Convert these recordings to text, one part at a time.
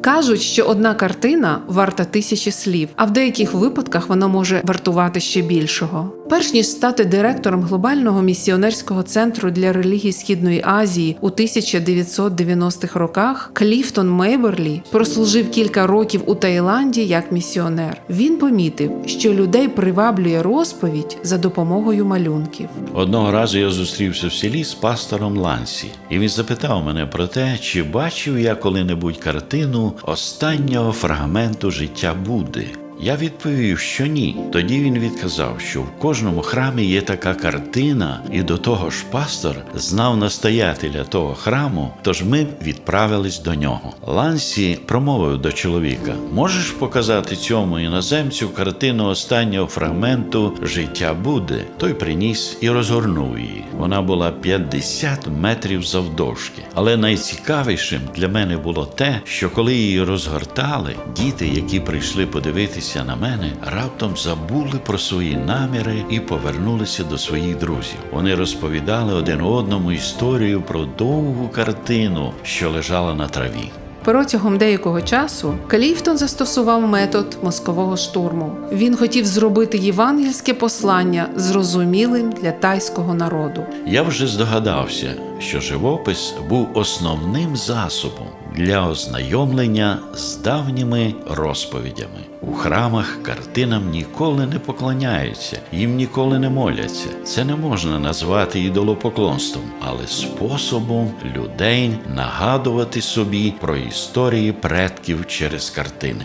Кажуть, що одна картина варта тисячі слів, а в деяких випадках вона може вартувати ще більшого. Перш ніж стати директором глобального місіонерського центру для релігій Східної Азії у 1990-х роках, Кліфтон Мейберлі прослужив кілька років у Таїланді як місіонер. Він помітив, що людей приваблює розповідь за допомогою малюнків. Одного разу я зустрівся в селі з пастором Лансі, і він запитав мене про те, чи бачив я коли-небудь картину останнього фрагменту життя Будди. Я відповів, що ні. Тоді він відказав, що в кожному храмі є така картина, і до того ж пастор знав настоятеля того храму, тож ми відправились до нього. Лансі промовив до чоловіка: можеш показати цьому іноземцю картину останнього фрагменту життя Будди? Той приніс і розгорнув її. Вона була 50 метрів завдовжки. Але найцікавішим для мене було те, що коли її розгортали, діти, які прийшли подивитися на мене, раптом забули про свої наміри і повернулися до своїх друзів. Вони розповідали один одному історію про довгу картину, що лежала на траві. Протягом деякого часу Кліфтон застосував метод мозкового штурму. Він хотів зробити євангельське послання зрозумілим для тайського народу. Я вже здогадався, що живопис був основним засобом для ознайомлення з давніми розповідями. У храмах картинам ніколи не поклоняються, їм ніколи не моляться. Це не можна назвати ідолопоклонством, але способом людей нагадувати собі про історії предків через картини.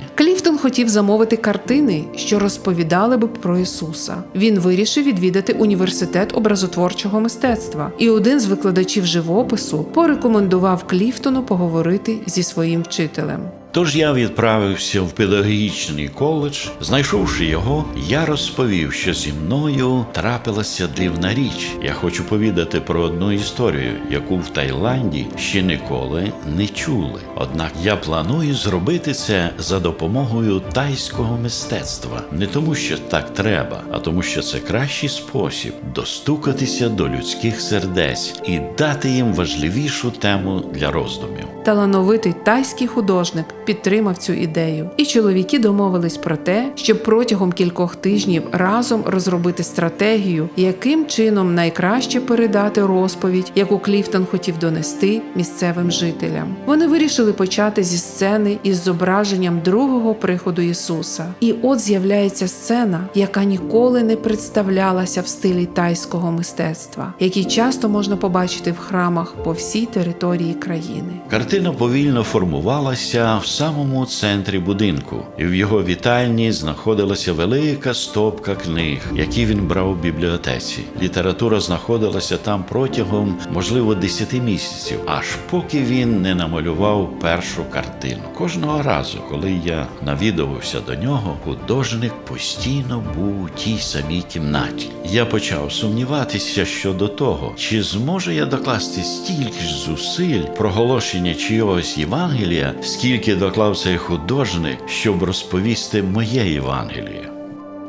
Хотів замовити картини, що розповідали би про Ісуса. Він вирішив відвідати університет образотворчого мистецтва, і один з викладачів живопису порекомендував Кліфтону поговорити зі своїм вчителем. Тож я відправився в педагогічний коледж. Знайшовши його, я розповів, що зі мною трапилася дивна річ. Я хочу повідати про одну історію, яку в Таїланді ще ніколи не чули. Однак я планую зробити це за допомогою тайського мистецтва, не тому, що так треба, а тому, що це кращий спосіб достукатися до людських сердець і дати їм важливішу тему для роздумів. Талановитий тайський художник підтримав цю ідею, і чоловіки домовились про те, щоб протягом кількох тижнів разом розробити стратегію, яким чином найкраще передати розповідь, яку Кліфтон хотів донести місцевим жителям. Вони вирішили почати зі сцени із зображенням другого приходу Ісуса. І от з'являється сцена, яка ніколи не представлялася в стилі тайського мистецтва, які часто можна побачити в храмах по всій території країни. Картина повільно формувалася в самому центрі будинку, і в його вітальні знаходилася велика стопка книг, які він брав у бібліотеці. Література знаходилася там протягом, можливо, 10 місяців, аж поки він не намалював першу картину. Кожного разу, коли я навідувався до нього, художник постійно був у тій самій кімнаті. Я почав сумніватися щодо того, чи зможу я докласти стільки ж зусиль проголошення чийогось Євангелія, скільки доклав цей художник, щоб розповісти моє Євангеліє.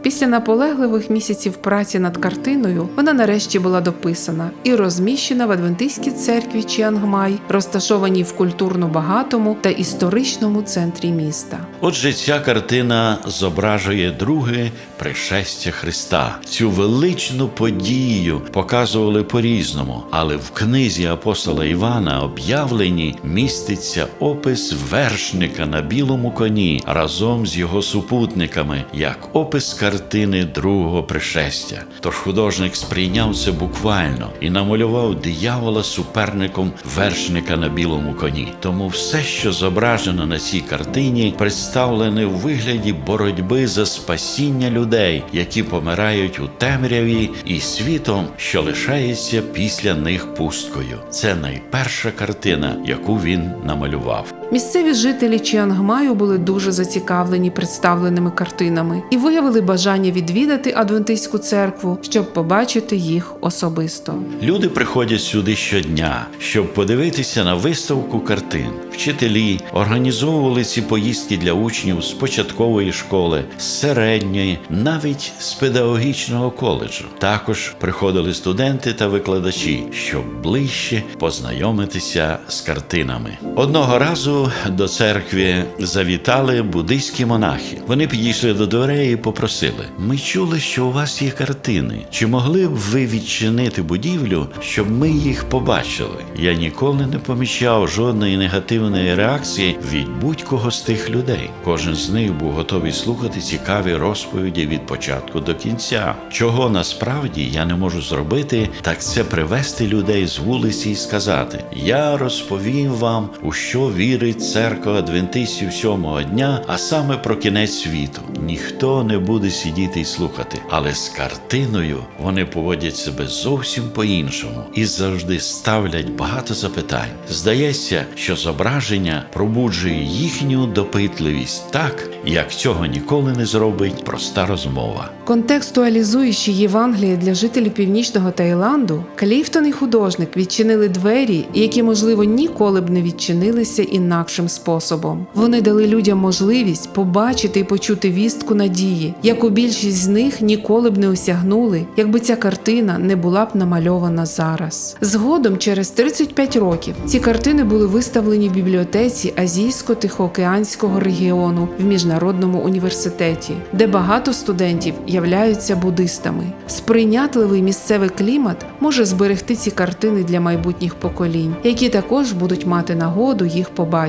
Після наполегливих місяців праці над картиною вона нарешті була дописана і розміщена в Адвентистській церкві Чіангмай, розташованій в культурно багатому та історичному центрі міста. Отже, ця картина зображує друге пришестя Христа. Цю величну подію показували по-різному, але в книзі апостола Івана об'явлені міститься опис вершника на білому коні разом з його супутниками, як опис картини другого пришестя. Тож художник сприйняв це буквально і намалював диявола суперником вершника на білому коні. Тому все, що зображено на цій картині, представлене у вигляді боротьби за спасіння людей, які помирають у темряві, і світом, що лишається після них пусткою. Це найперша картина, яку він намалював. Місцеві жителі Чіангмаю були дуже зацікавлені представленими картинами і виявили бажання відвідати адвентистську церкву, щоб побачити їх особисто. Люди приходять сюди щодня, щоб подивитися на виставку картин. Вчителі організовували ці поїздки для учнів з початкової школи, з середньої, навіть з педагогічного коледжу. Також приходили студенти та викладачі, щоб ближче познайомитися з картинами. Одного разу до церкви завітали буддийські монахи. Вони підійшли до дверей і попросили: Ми чули, що у вас є картини. Чи могли б ви відчинити будівлю, щоб ми їх побачили? Я ніколи не помічав жодної негативної реакції від будь-кого з тих людей. Кожен з них був готовий слухати цікаві розповіді від початку до кінця. Чого насправді я не можу зробити, так це привести людей з вулиці і сказати: Я розповім вам, у що вірить церква адвентистів сьомого дня, а саме про кінець світу. Ніхто не буде сидіти і слухати, але з картиною вони поводять себе зовсім по-іншому і завжди ставлять багато запитань. Здається, що зображення пробуджує їхню допитливість так, як цього ніколи не зробить проста розмова. Контекстуалізуючи Євангеліє для жителів північного Таїланду, Кліфтон і художник відчинили двері, які, можливо, ніколи б не відчинилися інакшим способом. Вони дали людям можливість побачити і почути вістку надії, яку більшість з них ніколи б не осягнули, якби ця картина не була б намальована зараз. Згодом, через 35 років, ці картини були виставлені в бібліотеці Азійсько-Тихоокеанського регіону в міжнародному університеті, де багато студентів являються буддистами. Сприйнятливий місцевий клімат може зберегти ці картини для майбутніх поколінь, які також будуть мати нагоду їх побачити.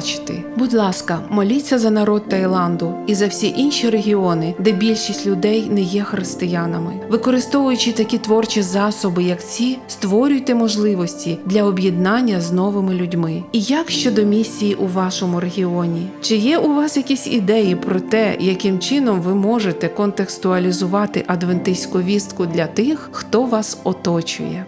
Будь ласка, моліться за народ Таїланду і за всі інші регіони, де більшість людей не є християнами. Використовуючи такі творчі засоби, як ці, створюйте можливості для об'єднання з новими людьми. І як щодо місії у вашому регіоні? Чи є у вас якісь ідеї про те, яким чином ви можете контекстуалізувати адвентистську вістку для тих, хто вас оточує?